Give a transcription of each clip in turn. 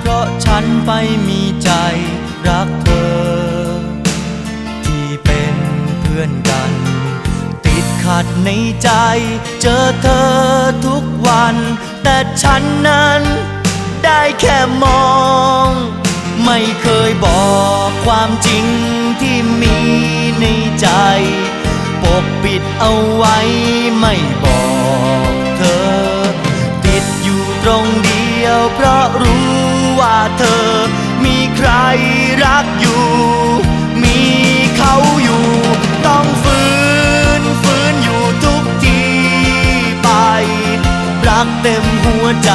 เพราะฉันไปมีใจรักเธอ ที่เป็นเพื่อนกัน ติดขัดในใจ เจอเธอทุกวัน แต่ฉันนั้นได้แค่มอง ไม่เคยบอกความจริงที่มีในใจ ปกปิดเอาไว้ไม่บอกเธอ ติดอยู่ตรงเดียวเพราะรู้ ว่าเธอ มีใครรักอยู่ มีเขาอยู่ ต้องฝืนฝืนอยู่ทุกทีไป รักเต็มหัวใจ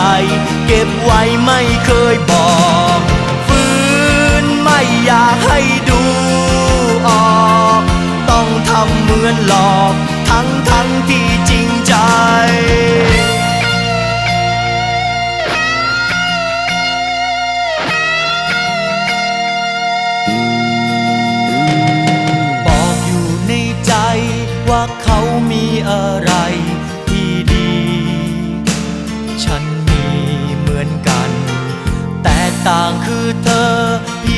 เก็บไว้ไม่เคยบอกฝืนไม่อยากให้ดูออก ต้องทำเหมือนหลอกทั้งทั้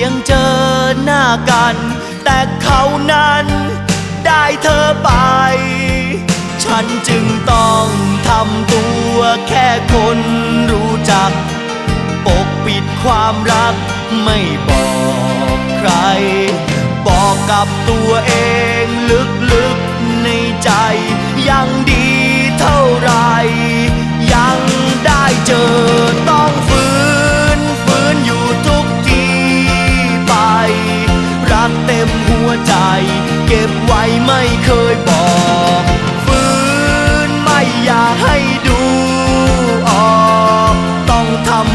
ยงเจอหน้ากัน แต่เขานั้นได้เธอไป ฉันจึงต้องทำตัวแค่คนรู้จัก ปกปิดความรักไม่บอกใคร บอกกับตัวเองลึกๆในใจ ยังดีเท่าไร ยังได้เจอ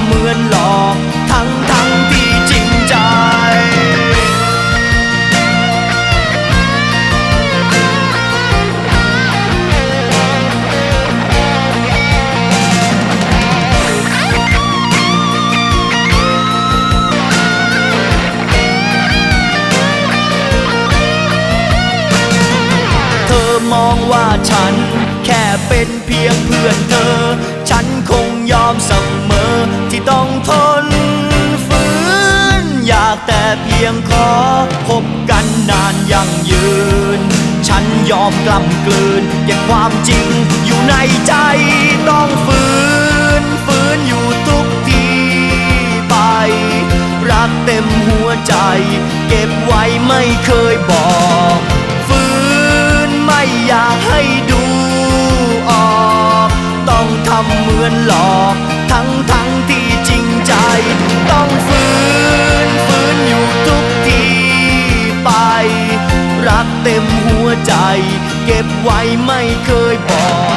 เหมือนหลอกทั้งทั้งที่จริงใจ เธอมองว่าฉันแค่เป็นเพียงเพื่อนเธอ ฉันคง แต่เพียงขอพบกันนานยังยืน ฉันยอมกล้ำกลืนเก็บความจริงอยู่ในใจต้องฝืนฝืนอยู่ทุกทีไป รักเต็มหัวใจ เก็บไว้ไม่เคยบอก ฝืนไม่อยาก เก็บไว้ไม่เคยบอก